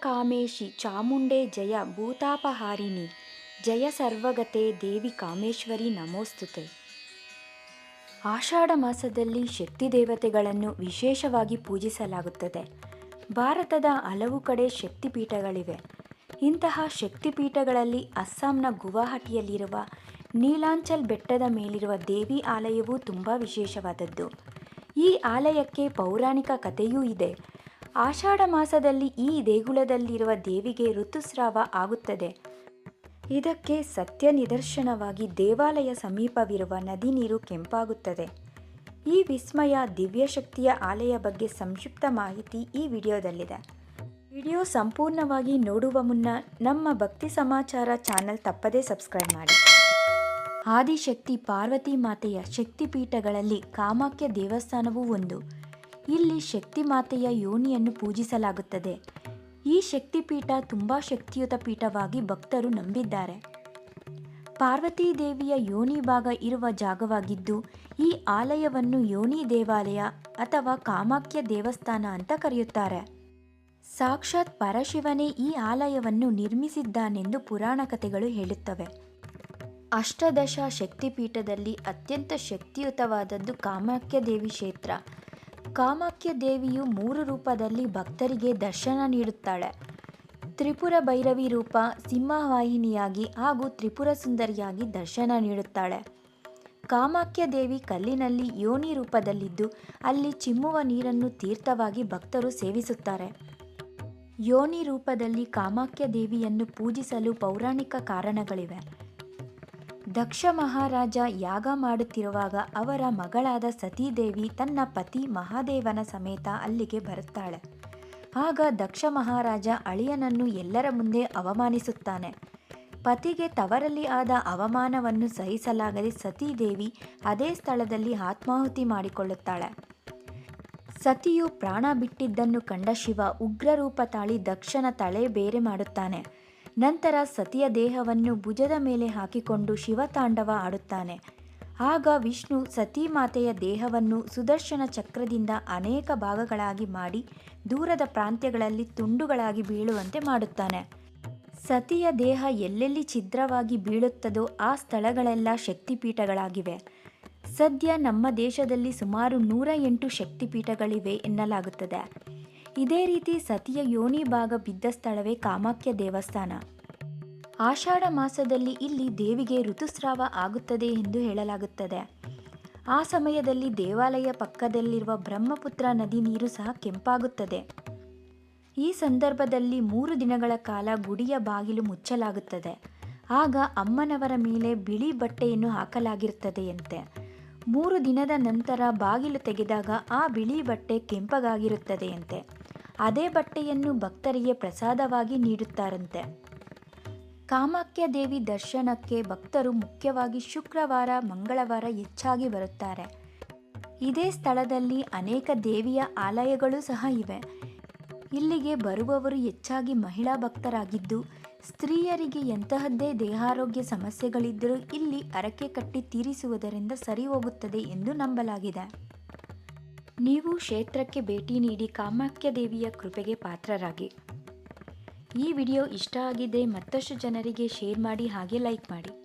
ಕಾಮೇಶಿ ಚಾಮುಂಡೆ ಜಯ ಭೂತಾಪಹಾರಿಣಿ. ಜಯ ಸರ್ವಗತೆ ದೇವಿ ಕಾಮೇಶ್ವರಿ ನಮೋಸ್ತುತೆ. ಆಷಾಢ ಮಾಸದಲ್ಲಿ ಶಕ್ತಿ ದೇವತೆಗಳನ್ನು ವಿಶೇಷವಾಗಿ ಪೂಜಿಸಲಾಗುತ್ತದೆ. ಭಾರತದ ಹಲವು ಕಡೆ ಶಕ್ತಿಪೀಠಗಳಿವೆ ಇಂತಹ ಶಕ್ತಿಪೀಠಗಳಲ್ಲಿ ಅಸ್ಸಾಂನ ಗುವಾಹಟಿಯಲ್ಲಿರುವ ನೀಲಾಂಚಲ್ ಬೆಟ್ಟದ ಮೇಲಿರುವ ದೇವಿ ಆಲಯವು ತುಂಬ ವಿಶೇಷವಾದದ್ದು. ಈ ಆಲಯಕ್ಕೆ ಪೌರಾಣಿಕ ಕಥೆಯೂ ಇದೆ. ಆಷಾಢ ಮಾಸದಲ್ಲಿ ಈ ದೇಗುಲದಲ್ಲಿರುವ ದೇವಿಗೆ ಋತುಸ್ರಾವ ಆಗುತ್ತದೆ. ಇದಕ್ಕೆ ಸತ್ಯ ನಿದರ್ಶನವಾಗಿ ದೇವಾಲಯ ಸಮೀಪವಿರುವ ನದಿ ನೀರು ಕೆಂಪಾಗುತ್ತದೆ. ಈ ವಿಸ್ಮಯ ದಿವ್ಯಶಕ್ತಿಯ ಆಲಯ ಬಗ್ಗೆ ಸಂಕ್ಷಿಪ್ತ ಮಾಹಿತಿ ಈ ವಿಡಿಯೋದಲ್ಲಿದೆ. ವಿಡಿಯೋ ಸಂಪೂರ್ಣವಾಗಿ ನೋಡುವ ಮುನ್ನ ನಮ್ಮ ಭಕ್ತಿ ಸಮಾಚಾರ ಚಾನಲ್ ತಪ್ಪದೇ ಸಬ್ಸ್ಕ್ರೈಬ್ ಮಾಡಿ. ಆದಿಶಕ್ತಿ ಪಾರ್ವತಿ ಮಾತೆಯ ಶಕ್ತಿಪೀಠಗಳಲ್ಲಿ ಕಾಮಾಖ್ಯ ದೇವಸ್ಥಾನವೂ ಒಂದು. ಇಲ್ಲಿ ಶಕ್ತಿ ಮಾತೆಯ ಯೋನಿಯನ್ನು ಪೂಜಿಸಲಾಗುತ್ತದೆ. ಈ ಶಕ್ತಿಪೀಠ ತುಂಬ ಶಕ್ತಿಯುತ ಪೀಠವಾಗಿ ಭಕ್ತರು ನಂಬಿದ್ದಾರೆ. ಪಾರ್ವತಿ ದೇವಿಯ ಯೋನಿ ಭಾಗ ಇರುವ ಜಾಗವಾಗಿದ್ದು, ಈ ಆಲಯವನ್ನು ಯೋನಿ ದೇವಾಲಯ ಅಥವಾ ಕಾಮಾಖ್ಯ ದೇವಸ್ಥಾನ ಅಂತ ಕರೆಯುತ್ತಾರೆ. ಸಾಕ್ಷಾತ್ ಪರಶಿವನೇ ಈ ಆಲಯವನ್ನು ನಿರ್ಮಿಸಿದ್ದಾನೆಂದು ಪುರಾಣ ಕಥೆಗಳು ಹೇಳುತ್ತವೆ. ಅಷ್ಟದಶ ಶಕ್ತಿಪೀಠದಲ್ಲಿ ಅತ್ಯಂತ ಶಕ್ತಿಯುತವಾದದ್ದು ಕಾಮಾಖ್ಯ ದೇವಿ ಕ್ಷೇತ್ರ. ಕಾಮಾಖ್ಯ ದೇವಿಯು ಮೂರು ರೂಪದಲ್ಲಿ ಭಕ್ತರಿಗೆ ದರ್ಶನ ನೀಡುತ್ತಾಳೆ. ತ್ರಿಪುರ ಭೈರವಿ ರೂಪ ಸಿಂಹವಾಹಿನಿಯಾಗಿ ಹಾಗೂ ತ್ರಿಪುರ ಸುಂದರಿಯಾಗಿ ದರ್ಶನ ನೀಡುತ್ತಾಳೆ. ಕಾಮಾಖ್ಯ ದೇವಿ ಕಲ್ಲಿನಲ್ಲಿ ಯೋನಿ ರೂಪದಲ್ಲಿದ್ದು, ಅಲ್ಲಿ ಚಿಮ್ಮುವ ನೀರನ್ನು ತೀರ್ಥವಾಗಿ ಭಕ್ತರು ಸೇವಿಸುತ್ತಾರೆ. ಯೋನಿ ರೂಪದಲ್ಲಿ ಕಾಮಾಖ್ಯ ದೇವಿಯನ್ನು ಪೂಜಿಸಲು ಪೌರಾಣಿಕ ಕಾರಣಗಳಿವೆ. ದಕ್ಷ ಮಹಾರಾಜ ಯಾಗ ಮಾಡುತ್ತಿರುವಾಗ ಅವರ ಮಗಳಾದ ಸತೀದೇವಿ ತನ್ನ ಪತಿ ಮಹಾದೇವನ ಸಮೇತ ಅಲ್ಲಿಗೆ ಬರುತ್ತಾಳೆ. ಆಗ ದಕ್ಷ ಮಹಾರಾಜ ಅಳಿಯನನ್ನು ಎಲ್ಲರ ಮುಂದೆ ಅವಮಾನಿಸುತ್ತಾನೆ. ಪತಿಗೆ ತವರಲ್ಲಿ ಆದ ಅವಮಾನವನ್ನು ಸಹಿಸಲಾಗದೆ ಸತೀದೇವಿ ಅದೇ ಸ್ಥಳದಲ್ಲಿ ಆತ್ಮಾಹುತಿ ಮಾಡಿಕೊಳ್ಳುತ್ತಾಳೆ. ಸತಿಯು ಪ್ರಾಣ ಬಿಟ್ಟಿದ್ದನ್ನು ಕಂಡ ಶಿವ ಉಗ್ರರೂಪ ತಾಳಿ ದಕ್ಷನ ತಲೆ ಬೇರೆ ಮಾಡುತ್ತಾನೆ. ನಂತರ ಸತಿಯ ದೇಹವನ್ನು ಭುಜದ ಮೇಲೆ ಹಾಕಿಕೊಂಡು ಶಿವತಾಂಡವ ಆಡುತ್ತಾನೆ. ಆಗ ವಿಷ್ಣು ಸತೀ ಮಾತೆಯ ದೇಹವನ್ನು ಸುದರ್ಶನ ಚಕ್ರದಿಂದ ಅನೇಕ ಭಾಗಗಳಾಗಿ ಮಾಡಿ ದೂರದ ಪ್ರಾಂತ್ಯಗಳಲ್ಲಿ ತುಂಡುಗಳಾಗಿ ಬೀಳುವಂತೆ ಮಾಡುತ್ತಾನೆ. ಸತಿಯ ದೇಹ ಎಲ್ಲೆಲ್ಲಿ ಛಿದ್ರವಾಗಿ ಬೀಳುತ್ತದೋ ಆ ಸ್ಥಳಗಳೆಲ್ಲ ಶಕ್ತಿಪೀಠಗಳಾಗಿವೆ. ಸದ್ಯ ನಮ್ಮ ದೇಶದಲ್ಲಿ ಸುಮಾರು ನೂರ ಎಂಟು ಶಕ್ತಿಪೀಠಗಳಿವೆ ಎನ್ನಲಾಗುತ್ತದೆ. ಇದೇ ರೀತಿ ಸತಿಯ ಯೋನಿ ಭಾಗ ಬಿದ್ದ ಸ್ಥಳವೇ ಕಾಮಾಖ್ಯ ದೇವಸ್ಥಾನ. ಆಷಾಢ ಮಾಸದಲ್ಲಿ ಇಲ್ಲಿ ದೇವಿಗೆ ಋತುಸ್ರಾವ ಆಗುತ್ತದೆ ಎಂದು ಹೇಳಲಾಗುತ್ತದೆ. ಆ ಸಮಯದಲ್ಲಿ ದೇವಾಲಯ ಪಕ್ಕದಲ್ಲಿರುವ ಬ್ರಹ್ಮಪುತ್ರ ನದಿ ನೀರು ಸಹ ಕೆಂಪಾಗುತ್ತದೆ. ಈ ಸಂದರ್ಭದಲ್ಲಿ ಮೂರು ದಿನಗಳ ಕಾಲ ಗುಡಿಯ ಬಾಗಿಲು ಮುಚ್ಚಲಾಗುತ್ತದೆ. ಆಗ ಅಮ್ಮನವರ ಮೇಲೆ ಬಿಳಿ ಬಟ್ಟೆಯನ್ನು ಹಾಕಲಾಗಿರುತ್ತದೆಯಂತೆ. ಮೂರು ದಿನದ ನಂತರ ಬಾಗಿಲು ತೆಗೆದಾಗ ಆ ಬಿಳಿ ಬಟ್ಟೆ ಕೆಂಪಗಾಗಿರುತ್ತದೆಯಂತೆ. ಅದೇ ಬಟ್ಟೆಯನ್ನು ಭಕ್ತರಿಗೆ ಪ್ರಸಾದವಾಗಿ ನೀಡುತ್ತಾರಂತೆ. ಕಾಮಾಖ್ಯ ದೇವಿ ದರ್ಶನಕ್ಕೆ ಭಕ್ತರು ಮುಖ್ಯವಾಗಿ ಶುಕ್ರವಾರ, ಮಂಗಳವಾರ ಹೆಚ್ಚಾಗಿ ಬರುತ್ತಾರೆ. ಇದೇ ಸ್ಥಳದಲ್ಲಿ ಅನೇಕ ದೇವಿಯ ಆಲಯಗಳು ಸಹ ಇವೆ. ಇಲ್ಲಿಗೆ ಬರುವವರು ಹೆಚ್ಚಾಗಿ ಮಹಿಳಾ ಭಕ್ತರಾಗಿದ್ದು, ಸ್ತ್ರೀಯರಿಗೆ ಎಂತಹದ್ದೇ ದೇಹಾರೋಗ್ಯ ಸಮಸ್ಯೆಗಳಿದ್ದರೂ ಇಲ್ಲಿ ಅರಕೆ ಕಟ್ಟಿ ತೀರಿಸುವುದರಿಂದ ಸರಿ ಹೋಗುತ್ತದೆ ಎಂದು ನಂಬಲಾಗಿದೆ. ನೀವು ಕ್ಷೇತ್ರಕ್ಕೆ ಭೇಟಿ ನೀಡಿ ಕಾಮಾಖ್ಯ ದೇವಿಯ ಕೃಪೆಗೆ ಪಾತ್ರರಾಗಿ. ಈ ವಿಡಿಯೋ ಇಷ್ಟ ಆಗಿದೆ ಮತ್ತಷ್ಟು ಜನರಿಗೆ ಶೇರ್ ಮಾಡಿ ಹಾಗೆ ಲೈಕ್ ಮಾಡಿ.